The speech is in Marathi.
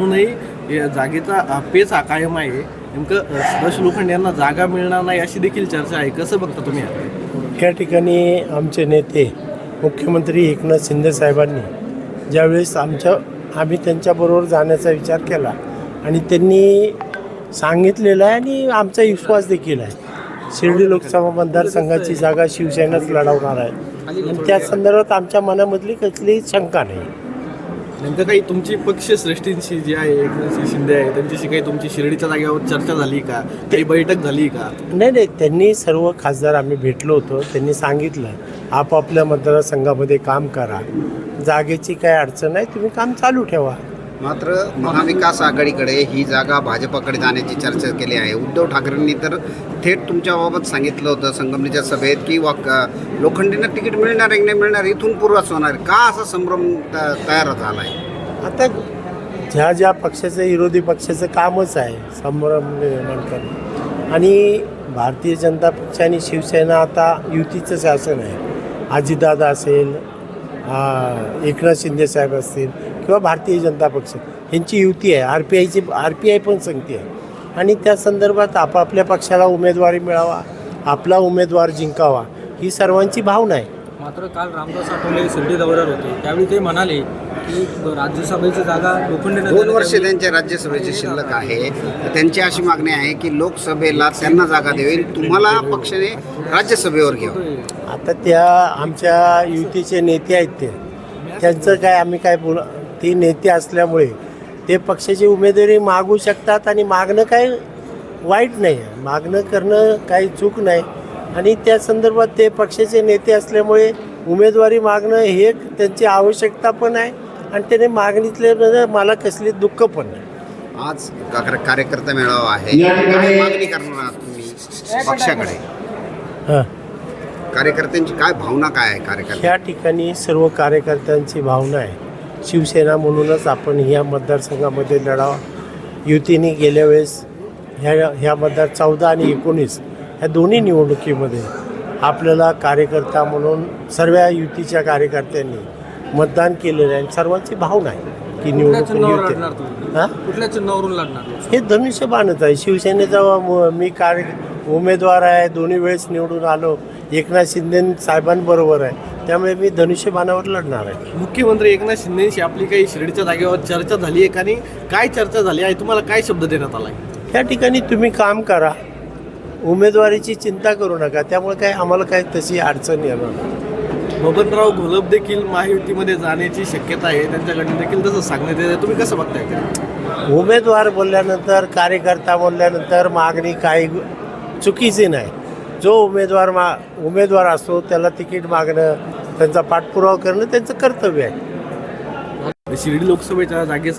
म्हणूनही जागेचा पेच हा कायम आहे. नेमकं सुभाष लोखंड यांना जागा मिळणार नाही अशी देखील चर्चा आहे. कसं बघता तुम्ही त्या या ठिकाणी आमचे नेते मुख्यमंत्री एकनाथ शिंदे साहेबांनी ज्यावेळेस आमच्या आम्ही त्यांच्याबरोबर जाण्याचा विचार केला आणि त्यांनी सांगितलेलं आहे आणि आमचा विश्वास देखील आहे. शिर्डी लोकसभा मतदारसंघाची जागा शिवसेनाच लढवणार आहे. आणि त्या संदर्भात आमच्या मनामधली कसलीही शंका नाही. नेमकं काही तुमची पक्षश्रेष्ठींशी जी आहे एकनाथ शिंदे आहे त्यांच्याशी काही तुमची शिर्डीच्या जागेवर चर्चा झाली का? काही बैठक झाली का? नाही नाही त्यांनी सर्व खासदार आम्ही भेटलो होतो. त्यांनी सांगितलं आपापल्या मतदारसंघामध्ये काम करा. जागेची काय अडचण नाही तुम्ही काम चालू ठेवा. मात्र महाविकास आघाडीकडे ही जागा भाजपाकडे जाण्याची चर्चा केली आहे. उद्धव ठाकरेंनी तर थेट तुमच्याबाबत सांगितलं होतं संगमनेच्या सभेत की वाक लोखंडीनं तिकीट मिळणार आहे नाही मिळणार इथून पूर्वच होणार का असा संभ्रम त- तयार झाला आहे आता ज्या ज्या पक्षाचं विरोधी पक्षाचं कामच आहे संभ्रम निर्माण करणं. आणि भारतीय जनता पक्ष आणि शिवसेना आता युतीचं शासन आहे. अजितदादा असेल एकनाथ शिंदे साहेब असतील किंवा भारतीय जनता पक्ष यांची युती आहे. आर पी आयची आर पी आय पण संगती आहे. आणि त्या संदर्भात आपापल्या पक्षाला उमेदवारी मिळावा आपला उमेदवार जिंकावा ही सर्वांची भावना आहे. मात्र काल रामदास आठवले शिर्डी दौऱ्यावर होते. त्यावेळी ते म्हणाले की राज्यसभेची जागा लोखंडे दोन वर्ष त्यांच्या राज्यसभेची शिल्लक आहे. तर त्यांची अशी मागणी आहे की लोकसभेला त्यांना जागा द्यावी तुम्हाला पक्षाने राज्यसभेवर घ्यावं आता त्या आमच्या युतीचे नेते आहेत ते. त्यांचं काय आम्ही काय बोल ते नेते असल्यामुळे ते पक्षाची उमेदवारी मागू शकतात आणि मागणं काय वाईट नाही. आहे मागणं करणं काही चूक नाही. आणि त्या संदर्भात ते पक्षाचे नेते असल्यामुळे उमेदवारी मागणं हे एक त्यांची आवश्यकता पण आहे. आणि त्याने मागणीतले मला कसली दुःख पण नाही. आज का- कार्यकर्ता मेळावा आहे. काय मागणी करणार आहात तुम्ही? पक्षाकडे. हां. कार्यकर्त्यांची काय भावना काय आहे कार्यकर्ते ह्या ठिकाणी सर्व कार्यकर्त्यांची भावना आहे. शिवसेना म्हणूनच आपण ह्या मतदारसंघामध्ये लढावा. युतीने गेल्या वेळेस ह्या ह्या मतदार चौदा आणि एकोणीस ह्या दोन्ही निवडणुकीमध्ये आपल्याला कार्यकर्ता म्हणून सर्व युतीच्या कार्यकर्त्यांनी मतदान केलेलं आहे आणि सर्वांची भावना आहे की निवडणूक युती हां? कुठल्या चिन्हावरून लढणार? हे धनुष्यबाणच आहे. शिवसेनेचा म- मी कार्य उमेदवार आहे. दोन्ही वेळेस निवडून आलो. एकनाथ शिंदे साहेबांबरोबर आहे. त्यामुळे मी धनुष्यबाणावर लढणार आहे. मुख्यमंत्री एकनाथ शिंदेशी आपली काही शिर्डीच्या जागेवर चर्चा झाली आहे का आणि काय चर्चा झाली आहे? तुम्हाला काय शब्द देण्यात आला आहे या ठिकाणी तुम्ही काम करा. उमेदवारीची चिंता करू नका. त्यामुळे काय आम्हाला काय तशी अडचण येणार नाही. बबनराव घोलप देखील महायुतीमध्ये जाण्याची शक्यता आहे. त्यांच्याकडून देखील तसं सांगण्यात येत तुम्ही कसं बघताय उमेदवार बोलल्यानंतर कार्यकर्ता बोलल्यानंतर मागणी काही चुकीची नाही. जो उमेदवार मा उमेदवार असतो त्याला तिकीट मागणं त्यांचा पाठपुरावा करणं त्यांचं कर्तव्य आहे. शिर्डी लोकसभेच्या जागेसाठी